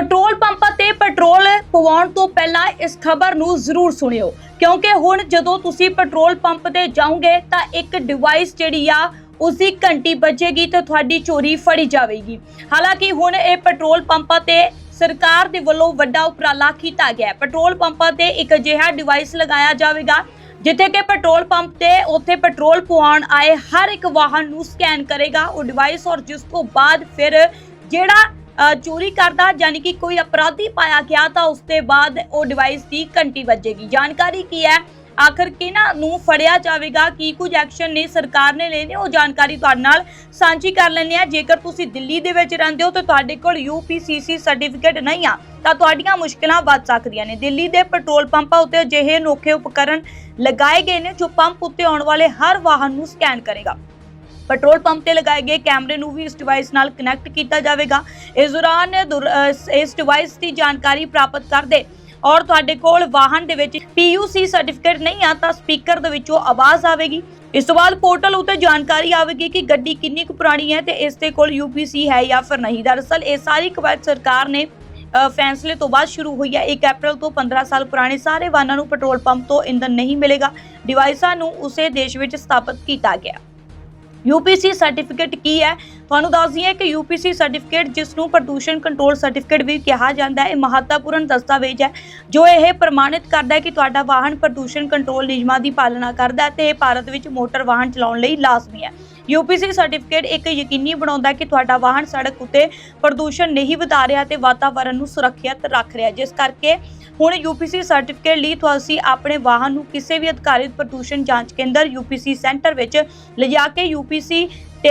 Petrol ਪੰਪਾਂ ਤੇ petrol ਪਵਾਉਣ ਤੋਂ ਪਹਿਲਾਂ ਇਸ ਖਬਰ ਨੂੰ ਜ਼ਰੂਰ ਸੁਣਿਓ, ਕਿਉਂਕਿ ਹੁਣ ਜਦੋਂ ਤੁਸੀਂ ਪੈਟਰੋਲ ਪੰਪ ਤੇ ਜਾਓਗੇ ਤਾਂ ਇੱਕ ਡਿਵਾਈਸ ਜਿਹੜੀ ਆ, ਉਸਦੀ ਘੰਟੀ ਵੱਜੇਗੀ ਤੇ ਤੁਹਾਡੀ ਚੋਰੀ ਫੜੀ ਜਾਵੇਗੀ। ਹਾਲਾਂਕਿ ਹੁਣ ਇਹ ਪੈਟਰੋਲ ਪੰਪਾਂ ਤੇ ਸਰਕਾਰ ਦੇ ਵੱਲੋਂ ਵੱਡਾ ਉਪਰਾਲਾ ਕੀਤਾ ਗਿਆ ਪੈਟਰੋਲ ਪੰਪਾਂ ਤੇ ਇੱਕ ਅਜਿਹਾ ਡਿਵਾਈਸ ਲਗਾਇਆ ਜਾਵੇਗਾ, ਜਿੱਥੇ ਕਿ ਪੈਟਰੋਲ ਪੰਪ ਤੇ ਉੱਥੇ ਪੈਟਰੋਲ ਪਵਾਉਣ ਆਏ ਹਰ ਇੱਕ ਵਾਹਨ ਨੂੰ ਸਕੈਨ ਕਰੇਗਾ ਉਹ ਡਿਵਾਈਸ ਔਰ ਜਿਸ ਤੋਂ ਬਾਅਦ ਫਿਰ ਜਿਹੜਾ ਚੋਰੀ ਕਰਦਾ ਯਾਨੀ ਕਿ ਕੋਈ ਅਪਰਾਧੀ ਪਾਇਆ ਗਿਆ ਤਾਂ ਉਸ ਤੋਂ ਬਾਅਦ ਉਹ ਡਿਵਾਈਸ ਦੀ ਘੰਟੀ ਵੱਜੇਗੀ। ਜਾਣਕਾਰੀ ਕੀ ਹੈ? ਆਖਰ ਕਿਹਨਾਂ ਨੂੰ ਫੜਿਆ ਜਾਵੇਗਾ? ਕੀ ਕੁਝ ਐਕਸ਼ਨ ਨੇ ਸਰਕਾਰ ਨੇ ਲੈਣੇ ਉਹ ਜਾਣਕਾਰੀ ਤੁਹਾਡੇ ਨਾਲ ਸਾਂਝੀ ਕਰ ਲੈਂਦੇ ਆ ਜੇਕਰ ਤੁਸੀਂ ਦਿੱਲੀ ਦੇ ਵਿੱਚ ਰਹਿੰਦੇ ਹੋ ਤਾਂ ਤੁਹਾਡੇ ਕੋਲ UPCC ਸਰਟੀਫਿਕੇਟ ਨਹੀਂ ਆ, ਤਾਂ ਤੁਹਾਡੀਆਂ ਮੁਸ਼ਕਲਾਂ ਵੱਧ ਸਕਦੀਆਂ ਨੇ। ਦਿੱਲੀ ਦੇ ਪੈਟਰੋਲ ਪੰਪਾਂ ਉੱਤੇ ਅਜਿਹੇ ਅਨੋਖੇ ਉਪਕਰਨ ਲਗਾਏ ਗਏ ਨੇ ਜੋ ਪੰਪ ਉੱਤੇ ਆਉਣ ਵਾਲੇ ਹਰ ਵਾਹਨ ਨੂੰ ਸਕੈਨ ਕਰੇਗਾ। ਪੈਟਰੋਲ ਪੰਪ ਤੇ ਲਗਾਏ ਗਏ ਕੈਮਰੇ ਨੂੰ ਵੀ ਇਸ ਡਿਵਾਈਸ ਨਾਲ ਕਨੈਕਟ ਕੀਤਾ ਜਾਵੇਗਾ। ਇਸ ਦੌਰਾਨ ਦੁਰ- ਇਸ ਡਿਵਾਈਸ ਦੀ ਜਾਣਕਾਰੀ ਪ੍ਰਾਪਤ ਕਰਦੇ ਔਰ ਤੁਹਾਡੇ ਕੋਲ ਵਾਹਨ ਦੇ ਵਿੱਚ PUC ਸਰਟੀਫਿਕੇਟ ਨਹੀਂ ਆ ਤਾਂ ਸਪੀਕਰ ਦੇ ਵਿੱਚੋਂ ਆਵਾਜ਼ ਆਵੇਗੀ। ਇਸ ਤੋਂ ਬਾਅਦ ਪੋਰਟਲ ਉੱਤੇ ਜਾਣਕਾਰੀ ਆਵੇਗੀ ਕਿ ਗੱਡੀ ਕਿੰਨੀ ਕੁ ਪੁਰਾਣੀ ਹੈ ਤੇ ਇਸ ਦੇ ਕੋਲ UPC ਹੈ ਜਾਂ ਫਿਰ ਨਹੀਂ। ਦਰਅਸਲ ਇਹ ਸਾਰੀ ਕਵਾਇਦ ਸਰਕਾਰ ਨੇ ਫੈਸਲੇ ਤੋਂ ਬਾਅਦ ਸ਼ੁਰੂ ਹੋਈ ਹੈ। 1 ਅਪ੍ਰੈਲ ਤੋਂ 15 ਸਾਲ ਪੁਰਾਣੇ ਸਾਰੇ ਵਾਹਨਾਂ ਨੂੰ ਪੈਟਰੋਲ ਪੰਪ ਤੋਂ ਇੰਧਨ ਨਹੀਂ ਮਿਲੇਗਾ। ਡਿਵਾਈਸਾਂ ਨੂੰ ਉਸੇ ਦੇਸ਼ ਵਿੱਚ ਸਥਾਪਿਤ ਕੀਤਾ ਗਿਆ। UPC ਸਰਟੀਫਿਕੇਟ ਕੀ ਹੈ? ਤੁਹਾਨੂੰ ਦੱਸ ਦਈਏ ਕਿ UPC ਸਰਟੀਫਿਕੇਟ, ਜਿਸ ਨੂੰ ਪ੍ਰਦੂਸ਼ਣ ਕੰਟਰੋਲ ਸਰਟੀਫਿਕੇਟ ਵੀ ਕਿਹਾ ਜਾਂਦਾ ਹੈ, ਇਹ ਮਹੱਤਵਪੂਰਨ ਦਸਤਾਵੇਜ਼ ਹੈ, ਜੋ ਇਹ ਪ੍ਰਮਾਣਿਤ ਕਰਦਾ ਹੈ ਕਿ ਤੁਹਾਡਾ ਵਾਹਨ ਪ੍ਰਦੂਸ਼ਣ ਕੰਟਰੋਲ ਨਿਯਮਾਂ ਦੀ ਪਾਲਣਾ ਕਰਦਾ ਹੈ ਤੇ ਇਹ ਭਾਰਤ ਵਿੱਚ ਮੋਟਰ ਵਾਹਨ ਚਲਾਉਣ ਲਈ ਲਾਜ਼ਮੀ ਹੈ। UPC ਸਰਟੀਫਿਕੇਟ ਇੱਕ ਯਕੀਨੀ ਬਣਾਉਂਦਾ ਕਿ ਤੁਹਾਡਾ ਵਾਹਨ ਸੜਕ ਉੱਤੇ ਪ੍ਰਦੂਸ਼ਣ ਨਹੀਂ ਵਧਾ ਰਿਹਾ ਤੇ ਵਾਤਾਵਰਣ ਨੂੰ ਸੁਰੱਖਿਅਤ ਰੱਖ ਰਿਹਾ ਜਿਸ ਕਰਕੇ ਹੁਣ UPC ਸਰਟੀਫਿਕੇਟ ਲਈ ਤੁਸੀਂ ਆਪਣੇ ਵਾਹਨ ਨੂੰ ਕਿਸੇ ਵੀ ਅਧਿਕਾਰਿਤ ਪ੍ਰਦੂਸ਼ਣ ਜਾਂਚ ਕੇਂਦਰ UPC ਸੈਂਟਰ ਵਿੱਚ ਲਿਜਾ ਕੇ UPC ਟ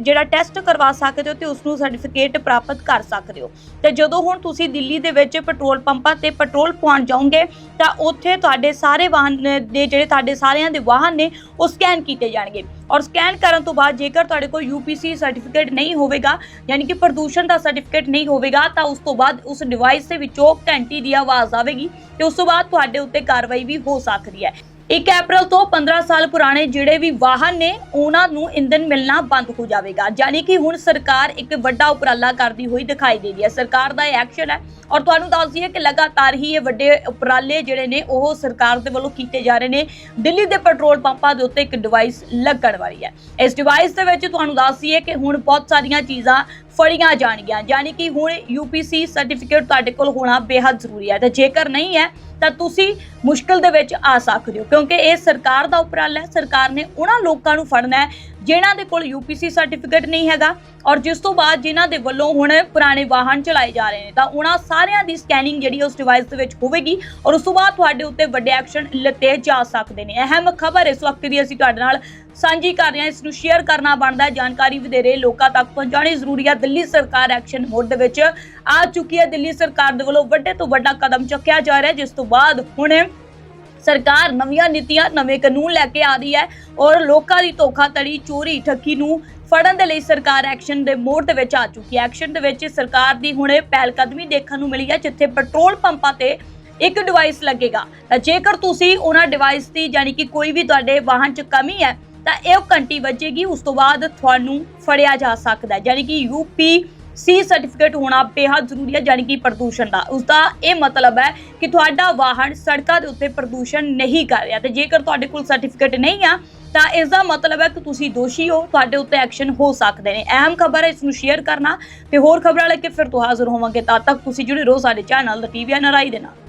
ਜਿਹੜਾ ਟੈਸਟ ਕਰਵਾ ਸਕਦੇ ਹੋ ਤੇ ਉਸ ਨੂੰ ਸਰਟੀਫਿਕੇਟ ਪ੍ਰਾਪਤ ਕਰ ਸਕਦੇ ਹੋ। ਤੇ ਜਦੋਂ ਹੁਣ ਤੁਸੀਂ ਦਿੱਲੀ ਦੇ ਵਿੱਚ ਪੈਟਰੋਲ ਪੰਪਾਂ ਤੇ ਪੈਟਰੋਲ ਪਵਾਉਣ ਜਾਓਗੇ, ਤਾਂ ਉੱਥੇ ਤੁਹਾਡੇ ਸਾਰੇ ਵਾਹਨ ਦੇ ਜਿਹੜੇ ਤੁਹਾਡੇ ਸਾਰਿਆਂ ਦੇ ਵਾਹਨ ਨੇ, ਉਹ ਸਕੈਨ ਕੀਤੇ ਜਾਣਗੇ। ਔਰ ਸਕੈਨ ਕਰਨ ਤੋਂ ਬਾਅਦ ਜੇਕਰ ਤੁਹਾਡੇ ਕੋਲ UPC ਸਰਟੀਫਿਕੇਟ ਨਹੀਂ ਹੋਵੇਗਾ, ਯਾਨੀ ਕਿ ਪ੍ਰਦੂਸ਼ਣ ਦਾ ਸਰਟੀਫਿਕੇਟ ਨਹੀਂ ਹੋਵੇਗਾ, ਤਾਂ ਉਸ ਤੋਂ ਬਾਅਦ ਉਸ ਡਿਵਾਈਸ ਦੇ ਵਿੱਚੋਂ ਘੰਟੀ ਦੀ ਆਵਾਜ਼ ਆਵੇਗੀ ਤੇ ਉਸ ਤੋਂ ਬਾਅਦ ਤੁਹਾਡੇ ਉੱਤੇ ਕਾਰਵਾਈ ਵੀ ਹੋ ਸਕਦੀ ਹੈ। 1 ਅਪ੍ਰੈਲ ਤੋਂ 15 ਸਾਲ ਪੁਰਾਣੇ ਜਿਹੜੇ ਵੀ ਵਾਹਨ ਨੇ, ਉਹਨਾਂ ਨੂੰ ਇੰਧਨ ਮਿਲਣਾ ਬੰਦ ਹੋ ਜਾਵੇਗਾ। ਯਾਨੀ ਕਿ ਹੁਣ ਸਰਕਾਰ ਇੱਕ ਵੱਡਾ ਉਪਰਾਲਾ ਕਰਦੀ ਹੋਈ ਦਿਖਾਈ ਦੇ ਰਹੀ ਹੈ। ਸਰਕਾਰ ਦਾ ਇਹ ਐਕਸ਼ਨ ਹੈ ਔਰ ਤੁਹਾਨੂੰ ਦੱਸ ਦਈਏ ਕਿ ਲਗਾਤਾਰ ਹੀ ਇਹ ਵੱਡੇ ਉਪਰਾਲੇ ਜਿਹੜੇ ਨੇ, ਉਹ ਸਰਕਾਰ ਦੇ ਵੱਲੋਂ ਕੀਤੇ ਜਾ ਰਹੇ ਨੇ। ਦਿੱਲੀ ਦੇ ਪੈਟਰੋਲ ਪੰਪਾਂ ਦੇ ਉੱਤੇ ਇੱਕ ਡਿਵਾਈਸ ਲੱਗਣ ਵਾਲੀ ਹੈ। ਇਸ ਡਿਵਾਈਸ ਦੇ ਵਿੱਚ ਤੁਹਾਨੂੰ ਦੱਸ ਦਈਏ ਕਿ ਹੁਣ ਬਹੁਤ ਸਾਰੀਆਂ ਚੀਜ਼ਾਂ ਫੜੀਆਂ ਜਾਣਗੀਆਂ। ਯਾਨੀ ਕਿ ਹੁਣ UPC ਸਰਟੀਫਿਕੇਟ ਤੁਹਾਡੇ ਕੋਲ ਹੋਣਾ ਬੇहद ਜ਼ਰੂਰੀ ਹੈ। ਤੇ ਜੇਕਰ ਨਹੀਂ ਹੈ ਤਾਂ ਤੁਸੀਂ ਮੁਸ਼ਕਲ ਦੇ ਵਿੱਚ ਆ ਸਕਦੇ ਹੋ, ਕਿਉਂਕਿ ਇਹ ਸਰਕਾਰ ਦਾ ਉਪਰਾਲਾ ਹੈ, ਸਰਕਾਰ ਨੇ ਉਹਨਾਂ ਲੋਕਾਂ ਨੂੰ ਫੜਨਾ ਹੈ ਜਿਨ੍ਹਾਂ ਦੇ ਕੋਲ UPC ਸਰਟੀਫਿਕੇਟ ਨਹੀਂ ਹੈਗਾ ਔਰ ਜਿਸ ਤੋਂ ਬਾਅਦ ਜਿਨ੍ਹਾਂ ਦੇ ਵੱਲੋਂ ਹੁਣ ਪੁਰਾਣੇ ਵਾਹਨ ਚਲਾਏ ਜਾ ਰਹੇ ਨੇ, ਤਾਂ ਉਹਨਾਂ ਸਾਰਿਆਂ ਦੀ ਸਕੈਨਿੰਗ ਜਿਹੜੀ ਉਸ ਡਿਵਾਈਸ ਦੇ ਵਿੱਚ ਹੋਵੇਗੀ ਔਰ ਉਸ ਤੋਂ ਬਾਅਦ ਤੁਹਾਡੇ ਉੱਤੇ ਵੱਡੇ ਐਕਸ਼ਨ ਲਿੱਤੇ ਜਾ ਸਕਦੇ ਨੇ। ਅਹਿਮ ਖਬਰ ਇਸ ਵਕਤ ਦੀ ਅਸੀਂ ਤੁਹਾਡੇ ਨਾਲ ਸਾਂਝੀ ਕਰ ਰਹੇ ਹਾਂ, ਇਸ ਨੂੰ ਸ਼ੇਅਰ ਕਰਨਾ ਬਣਦਾ ਹੈ, ਜਾਣਕਾਰੀ ਵਧੇਰੇ ਲੋਕਾਂ ਤੱਕ ਪਹੁੰਚਾਉਣੀ ਜ਼ਰੂਰੀ ਹੈ ਦਿੱਲੀ ਸਰਕਾਰ ਐਕਸ਼ਨ ਮੋਡ ਦੇ ਵਿੱਚ ਆ ਚੁੱਕੀ ਹੈ। ਦਿੱਲੀ ਸਰਕਾਰ ਦੇ ਵੱਲੋਂ ਵੱਡੇ ਤੋਂ ਵੱਡਾ ਕਦਮ ਚੁੱਕਿਆ ਜਾ ਰਿਹਾ ਜਿਸ ਤੋਂ ਬਾਅਦ ਹੁਣ ਸਰਕਾਰ ਨਵੀਆਂ ਨੀਤੀਆਂ, ਨਵੇਂ ਕਾਨੂੰਨ ਲੈ ਕੇ ਆ ਰਹੀ ਹੈ ਔਰ ਲੋਕਾਂ ਦੀ ਧੋਖਾਧੜੀ, ਚੋਰੀ, ਠੱਗੀ ਨੂੰ ਫੜਨ ਦੇ ਲਈ ਸਰਕਾਰ ਐਕਸ਼ਨ ਦੇ ਮੋਡ ਦੇ ਵਿੱਚ ਆ ਚੁੱਕੀ ਹੈ। ਐਕਸ਼ਨ ਦੇ ਵਿੱਚ ਸਰਕਾਰ ਦੀ ਹੁਣੇ ਪਹਿਲ ਕਦਮੀ ਦੇਖਣ ਨੂੰ ਮਿਲੀ ਹੈ, ਜਿੱਥੇ ਪੈਟਰੋਲ ਪੰਪਾਂ ਤੇ ਇੱਕ ਡਿਵਾਈਸ ਲੱਗੇਗਾ। ਤਾਂ ਜੇਕਰ ਤੁਸੀਂ ਉਹਨਾਂ ਡਿਵਾਈਸ ਦੀ ਯਾਨੀ ਕਿ ਕੋਈ ਵੀ ਤੁਹਾਡੇ ਵਾਹਨ 'ਚ ਕਮੀ ਹੈ, ਤਾਂ ਇਹ ਘੰਟੀ ਵੱਜੇਗੀ, ਉਸ ਤੋਂ ਬਾਅਦ ਤੁਹਾਨੂੰ ਫੜਿਆ ਜਾ ਸਕਦਾ ਹੈ। ਯਾਨੀ ਕਿ ਯੂਪੀ ਸੀ ਸਰਟੀਫਿਕੇਟ ਹੋਣਾ ਬੇहद ਜ਼ਰੂਰੀ ਹੈ ਯਾਨੀ ਕਿ ਪ੍ਰਦੂਸ਼ਣ ਦਾ। ਉਸ ਦਾ ਇਹ ਮਤਲਬ ਹੈ ਕਿ ਤੁਹਾਡਾ ਵਾਹਨ ਸੜਕਾਂ ਦੇ ਉੱਤੇ ਪ੍ਰਦੂਸ਼ਣ ਨਹੀਂ ਕਰ ਰਿਹਾ। ਤੇ ਜੇਕਰ ਤੁਹਾਡੇ ਕੋਲ ਸਰਟੀਫਿਕੇਟ ਨਹੀਂ ਆ, ਤਾਂ ਇਸ ਦਾ ਮਤਲਬ ਹੈ ਕਿ ਤੁਸੀਂ ਦੋਸ਼ੀ ਹੋ, ਤੁਹਾਡੇ ਉੱਤੇ ਐਕਸ਼ਨ ਹੋ ਸਕਦੇ ਨੇ। ਅਹਿਮ ਖਬਰ ਹੈ, ਇਸ ਨੂੰ ਸ਼ੇਅਰ ਕਰਨਾ। ਤੇ ਹੋਰ ਖਬਰਾਂ ਲੈ ਕੇ ਫਿਰ ਤੋਂ ਹਾਜ਼ਰ ਹੋਵਾਂਗੇ, ਤਦ ਤੱਕ ਤੁਸੀਂ ਜੁੜੇ ਰਹੋ ਸਾਡੇ ਚੈਨਲ ਦਾ ਟੀਵੀ ਐਨਆਰਆਈ ਦੇ ਨਾਲ।